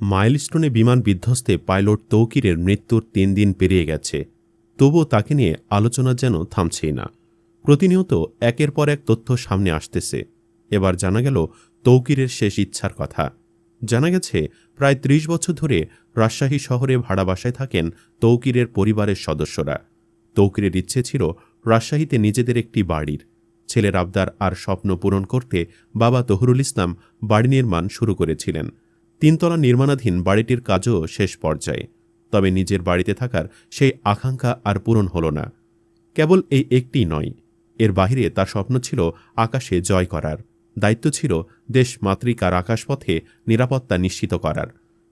মাইলস্টোনে বিমান বিধ্বস্তে পাইলট তৌকিরের মৃত্যুর তিন দিন পেরিয়ে গেছে। তবুও তাকে নিয়ে আলোচনা যেন থামছেই না। প্রতিনিয়ত একের পর এক তথ্য সামনে আসতেছে। এবার জানা গেল তৌকিরের শেষ ইচ্ছার কথা। জানা গেছে, প্রায় ত্রিশ বছর ধরে রাজশাহী শহরে ভাড়া বাসায় থাকেন তৌকিরের পরিবারের সদস্যরা। তৌকিরের ইচ্ছে ছিল রাজশাহীতে নিজেদের একটি বাড়ির। ছেলের আবদার আর স্বপ্ন পূরণ করতে বাবা তহরুল ইসলাম বাড়ি নির্মাণ শুরু করেছিলেন। তিনতলা নির্মাণাধীন বাড়িটির কাজও শেষ পর্যায়ে। তবে নিজের বাড়িতে থাকার সেই আকাঙ্ক্ষা আর পূরণ হল না। কেবল এই একটি নয়, এর বাহিরে তার স্বপ্ন ছিল আকাশে জয় করার। দায়িত্ব ছিল দেশ মাতৃকার আকাশপথে নিরাপত্তা নিশ্চিত করার।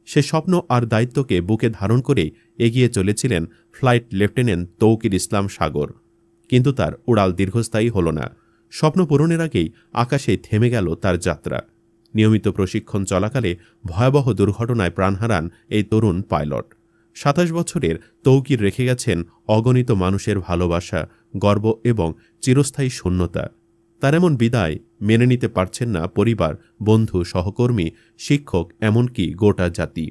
সে স্বপ্ন আর দায়িত্বকে বুকে ধারণ করেই এগিয়ে চলেছিলেন ফ্লাইট লেফটেন্যান্ট তৌকির ইসলাম সাগর। কিন্তু তার উড়াল দীর্ঘস্থায়ী হল না। স্বপ্ন পূরণের আগেই আকাশে থেমে গেল তার যাত্রা। নিয়মিত প্রশিক্ষণ চলাকালে ভয়াবহ দুর্ঘটনায় প্রাণ হারান এই তরুণ পাইলট। সাতাশ বছরের তৌকির রেখে গেছেন অগণিত মানুষের ভালোবাসা, গর্ব এবং চিরস্থায়ী শূন্যতা। তার এমন বিদায় মেনে নিতে পারছেন না পরিবার, বন্ধু, সহকর্মী, শিক্ষক, এমনকি গোটা জাতি।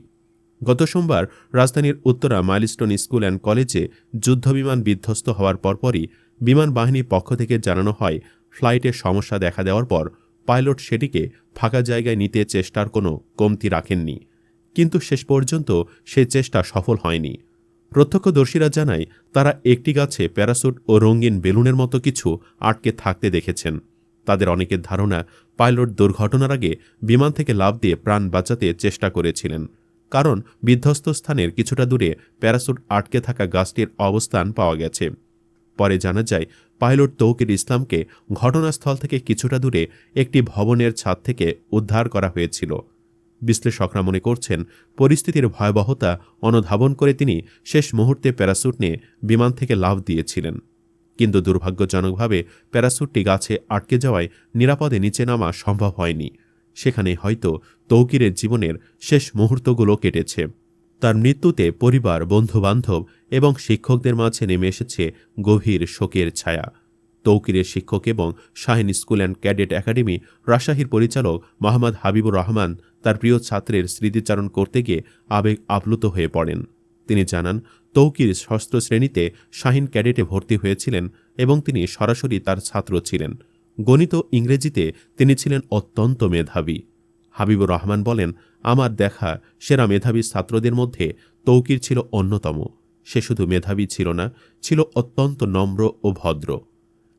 গত সোমবার রাজধানীর উত্তরা মাইলস্টোন স্কুল অ্যান্ড কলেজে যুদ্ধবিমান বিধ্বস্ত হওয়ার পরপরই বিমান বাহিনীর পক্ষ থেকে জানানো হয় ফ্লাইটের সমস্যা দেখা দেওয়ার পর পাইলট সেটিকে ফাঁকা জায়গায় নিতে চেষ্টার কোনো কমতি রাখেননি। কিন্তু শেষ পর্যন্ত সে চেষ্টা সফল হয়নি। প্রত্যক্ষদর্শীরা জানায়, তারা একটি গাছে প্যারাসুট ও রঙিন বেলুনের মতো কিছু আটকে থাকতে দেখেছেন। তাদের অনেকের ধারণা, পাইলট দুর্ঘটনার আগে বিমান থেকে লাভ দিয়ে প্রাণ বাঁচাতে চেষ্টা করেছিলেন। কারণ বিধ্বস্ত স্থানের কিছুটা দূরে প্যারাসুট আটকে থাকা গাছটির অবস্থান পাওয়া গেছে। পরে জানা যায় পাইলট তৌকির ইসলামকে ঘটনাস্থল থেকে কিছুটা দূরে একটি ভবনের ছাদ থেকে উদ্ধার করা হয়েছিল। বিশ্লেষকরা মনে করছেন, পরিস্থিতির ভয়াবহতা অনুধাবন করে তিনি শেষ মুহূর্তে প্যারাসুট নিয়ে বিমান থেকে লাভ দিয়েছিলেন। কিন্তু দুর্ভাগ্যজনকভাবে প্যারাসুটটি গাছে আটকে যাওয়ায় নিরাপদে নিচে নামা সম্ভব হয়নি। সেখানে হয়তো তৌকিরের জীবনের শেষ মুহূর্তগুলো কেটেছে। তার মৃত্যুতে পরিবার, বন্ধুবান্ধব এবং শিক্ষকদের মাঝে নেমে এসেছে গভীর শোকের ছায়া। তৌকিরের শিক্ষক এবং Shahin school and cadet academy রাজশাহীর পরিচালক মোহাম্মদ হাবিবুর রহমান তার প্রিয় ছাত্রের স্মৃতিচারণ করতে গিয়ে আবেগ আপ্লুত হয়ে পড়েন। তিনি জানান, তৌকির ষষ্ঠ শ্রেণীতে শাহিন ক্যাডেটে ভর্তি হয়েছিলেন এবং তিনি সরাসরি তার ছাত্র ছিলেন। গণিত ইংরেজিতে তিনি ছিলেন অত্যন্ত মেধাবী। হাবিবুর রহমান বলেন, আমার দেখা সেরা মেধাবী ছাত্রদের মধ্যে তৌকির ছিল অন্যতম। সে শুধু মেধাবী ছিল না, ছিল অত্যন্ত নম্র ও ভদ্র।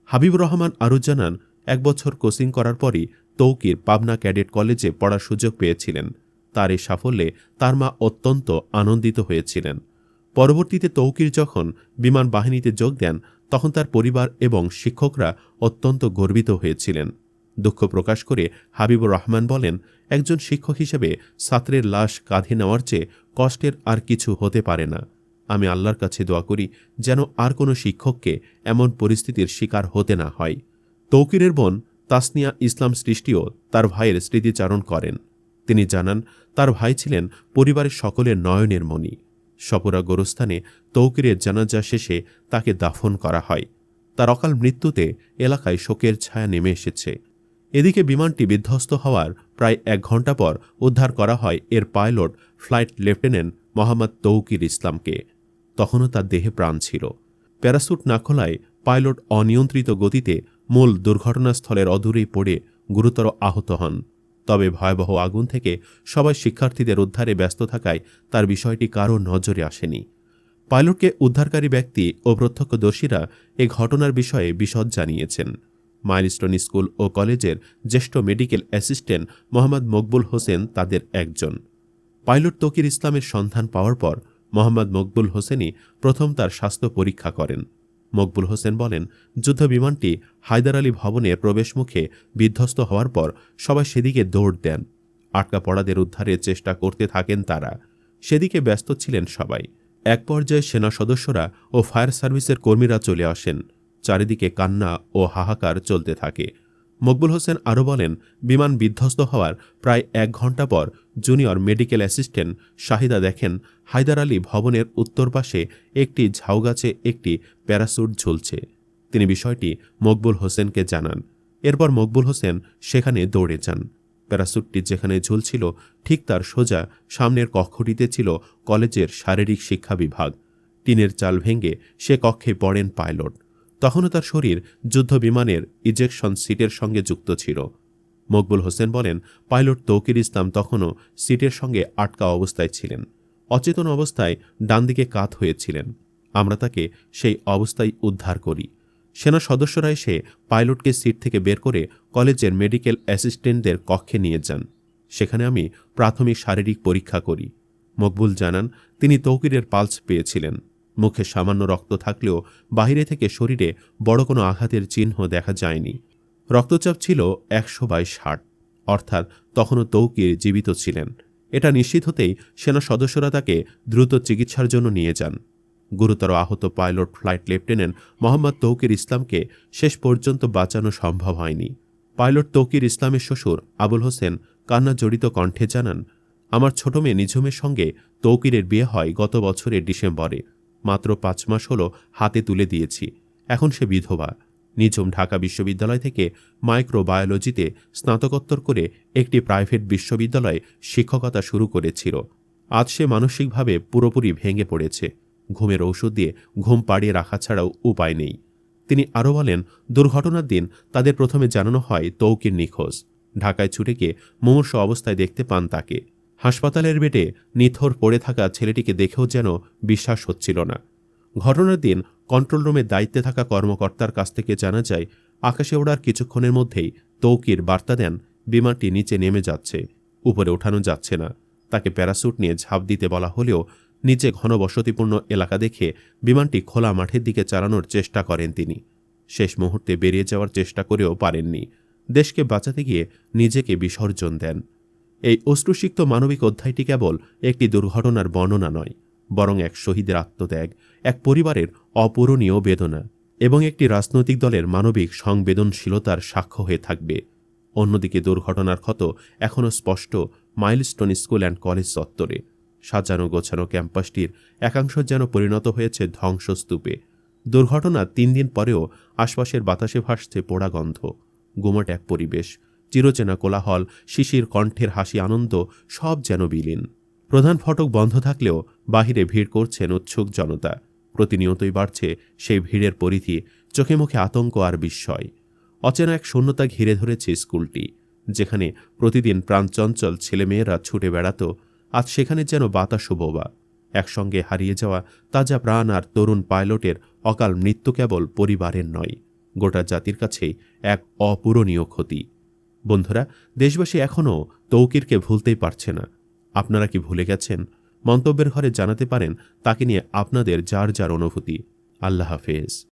হাবিবুর রহমান আরও জানান, এক বছর কোচিং করার পরই তৌকির পাবনা ক্যাডেট কলেজে পড়ার সুযোগ পেয়েছিলেন। তার এই সাফল্যে তার মা অত্যন্ত আনন্দিত হয়েছিলেন। পরবর্তীতে তৌকির যখন বিমান বাহিনীতে যোগ দেন, তখন তার পরিবার এবং শিক্ষকরা অত্যন্ত গর্বিত হয়েছিলেন। দুঃখ প্রকাশ করে হাবিবুর রহমান বলেন, একজন শিক্ষক হিসেবে ছাত্রের লাশ কাঁধে নেওয়ার চেয়ে কষ্টের আর কিছু হতে পারে না। আমি আল্লাহর কাছে দোয়া করি যেন আর কোনো শিক্ষককে এমন পরিস্থিতির শিকার হতে না হয়। তৌকিরের বোন তাসনিয়া ইসলাম সৃষ্টিও তার ভাইয়ের স্মৃতিচারণ করেন। তিনি জানান, তার ভাই ছিলেন পরিবারের সকলের নয়নের মণি। সপরা গোরস্থানে তৌকিরের জানাজা শেষে তাকে দাফন করা হয়। তার অকাল মৃত্যুতে এলাকায় শোকের ছায়া নেমে এসেছে। এদিকে বিমানটি বিধ্বস্ত হওয়ার প্রায় এক ঘণ্টা পর উদ্ধার করা হয় এর pilot, flight lieutenant Mohammad Taukir ইসলামকে। তখনও তার দেহে প্রাণ ছিল। প্যারাসুট না খোলায় পাইলট অনিয়ন্ত্রিত গতিতে মূল দুর্ঘটনাস্থলের অদূরেই পড়ে গুরুতর আহত হন। তবে ভয়াবহ আগুন থেকে সবাই শিক্ষার্থীদের উদ্ধারে ব্যস্ত থাকায় তার বিষয়টি কারও নজরে আসেনি। পাইলটকে উদ্ধারকারী ব্যক্তি ও প্রত্যক্ষদর্শীরা এ ঘটনার বিষয়ে বিশদ জানিয়েছেন। মাইলস্টোন স্কুল ও কলেজের জ্যেষ্ঠ মেডিকেল অ্যাসিস্ট্যান্ট মোহাম্মদ মকবুল হোসেন তাদের একজন। পাইলট তকির ইসলামের সন্ধান পাওয়ার পর মোহাম্মদ মকবুল হোসেনই প্রথম তার স্বাস্থ্য পরীক্ষা করেন। মকবুল হোসেন বলেন যুদ্ধ বিমানটি হায়দার আলী ভবনের প্রবেশমুখে বিধ্বস্ত হওয়ার পর সবাই সেদিকে দৌড় দেন। আটকা পড়াদের উদ্ধারের চেষ্টা করতে থাকেন তারা। সেদিকে ব্যস্ত ছিলেন সবাই। এক পর্যায়ে সেনা সদস্যরা ও ফায়ার সার্ভিসের কর্মীরা চলে আসেন। চারিদিকে কান্না ও হাহাকার চলতে থাকে। মকবুল হোসেন আরও বলেন, বিমান বিধ্বস্ত হওয়ার প্রায় এক ঘণ্টা পর জুনিয়র মেডিকেল অ্যাসিস্ট্যান্ট শাহিদা দেখেন, হায়দার আলী ভবনের উত্তর পাশে একটি ঝাউগাছে একটি প্যারাসুট ঝুলছে। তিনি বিষয়টি মকবুল হোসেনকে জানান। এরপর মকবুল হোসেন সেখানে দৌড়ে যান। প্যারাসুটটি যেখানে ঝুলছিল, ঠিক তার সোজা সামনের কক্ষটিতে ছিল কলেজের শারীরিক শিক্ষা বিভাগ। টিনের চাল ভেঙে সে কক্ষে পড়েন পাইলট। তখনও তার শরীর যুদ্ধ বিমানের ইজেকশন সিটের সঙ্গে যুক্ত ছিল। মকবুল হোসেন বলেন, পাইলট তৌকির ইসলাম তখনও সিটের সঙ্গে আটকা অবস্থায় ছিলেন। অচেতন অবস্থায় ডান দিকে কাত হয়েছিলেন। আমরা তাকে সেই অবস্থায় উদ্ধার করি। সেনা সদস্যরা এসে পাইলটকে সিট থেকে বের করে কলেজের মেডিকেল অ্যাসিস্ট্যান্টদের কক্ষে নিয়ে যান। সেখানে আমি প্রাথমিক শারীরিক পরীক্ষা করি। মকবুল জানান, তিনি তৌকিরের পালস পেয়েছিলেন। মুখে সামান্য রক্ত থাকলেও বাইরে থেকে শরীরে বড় কোনো আঘাতের চিহ্ন দেখা যায়নি। রক্তচাপ ছিল একশো বাই ষাট। অর্থাৎ তখনও তৌকির জীবিত ছিলেন। এটা নিশ্চিত হতেই সেনা সদস্যরা তাকে দ্রুত চিকিৎসার জন্য নিয়ে যান। গুরুতর আহত pilot flight lieutenant Mohammad Taukir ইসলামকে শেষ পর্যন্ত বাঁচানো সম্ভব হয়নি। পাইলট তৌকির ইসলামের শ্বশুর আবুল হোসেন কান্না জড়িত কণ্ঠে জানান, আমার ছোট মেয়ে নিঝুমের সঙ্গে তৌকিরের বিয়ে হয় গত বছরের ডিসেম্বরে। মাত্র পাঁচ মাস হলো হাতে তুলে দিয়েছি। এখন সে বিধবা। নিঝুম ঢাকা বিশ্ববিদ্যালয় থেকে মাইক্রোবায়োলজিতে স্নাতকোত্তর করে একটি প্রাইভেট বিশ্ববিদ্যালয়ে শিক্ষকতা শুরু করেছিল। আজ সে মানসিকভাবে পুরোপুরি ভেঙে পড়েছে। ঘুমের ঔষধ দিয়ে ঘুম পাড়িয়ে রাখা ছাড়াও উপায় নেই। তিনি আরও বলেন, দুর্ঘটনার দিন তাদের প্রথমে জানানো হয় তৌকির নিখোঁজ। ঢাকায় ছুটে গিয়ে মুমূর্ষ অবস্থায় দেখতে পান তাকে। হাসপাতালের বেডে নিথর পড়ে থাকা ছেলেটিকে দেখেও যেন বিশ্বাস হচ্ছিল না। ঘটনার দিন কন্ট্রোল রুমের দায়িত্বে থাকা কর্মকর্তার কাছ থেকে জানা যায়, আকাশে ওড়ার কিছুক্ষণের মধ্যেই তৌকির বার্তা দেন, বিমানটি নিচে নেমে যাচ্ছে, উপরে ওঠানো যাচ্ছে না। তাকে প্যারাসুট নিয়ে ঝাঁপ দিতে বলা হলেও নিচে ঘনবসতিপূর্ণ এলাকা দেখে বিমানটি খোলা মাঠের দিকে চালানোর চেষ্টা করেন তিনি। শেষ মুহূর্তে বেরিয়ে যাওয়ার চেষ্টা করেও পারেননি। দেশকে বাঁচাতে গিয়ে নিজেকে বিসর্জন দেন। এই অশ্রুসিক্ত মানবিক অধ্যায়টি কেবল একটি দুর্ঘটনার বর্ণনা নয়, বরং এক শহীদের আত্মত্যাগ, এক পরিবারের অপূরণীয় বেদনা এবং একটি রাজনৈতিক দলের মানবিক সংবেদনশীলতার সাক্ষ্য হয়ে থাকবে। অন্যদিকে দুর্ঘটনার ক্ষত এখনও স্পষ্ট মাইলস্টোন স্কুল অ্যান্ড কলেজ চত্বরে। সাজানো গোছানো ক্যাম্পাসটির একাংশ যেন পরিণত হয়েছে ধ্বংসস্তূপে। দুর্ঘটনার তিন দিন পরেও আশপাশের বাতাসে ভাসছে পোড়া গন্ধ, গুমট এক পরিবেশ চিরচেনা কোলাহল, শিশির কণ্ঠের হাসি, আনন্দ সব যেন বিলীন। প্রধান ফটক বন্ধ থাকলেও বাহিরে ভিড় করছেন উৎসুক জনতা। প্রতিনিয়তই বাড়ছে সেই ভিড়ের পরিধি, চোখে মুখে আতঙ্ক আর বিস্ময়। অচেনা এক শূন্যতা ঘিরে ধরেছে স্কুলটি, যেখানে প্রতিদিন প্রাণচঞ্চল ছেলেমেয়েরা ছুটে বেড়াত, আজ সেখানে যেন বাতাস বোবা। একসঙ্গে হারিয়ে যাওয়া তাজা প্রাণ আর তরুণ পাইলটের অকাল মৃত্যু কেবল পরিবারের নয়, গোটা জাতির কাছেই এক অপূরণীয় ক্ষতি। বন্ধুরা, দেশবাসী এখনও তৌকিরকে ভুলতেই পারছে না। আপনারা কি ভুলে গেছেন? মন্তব্যের ঘরে জানাতে পারেন, তাকে নিয়ে আপনাদের যার যার অনুভূতি। আল্লাহ হাফেজ।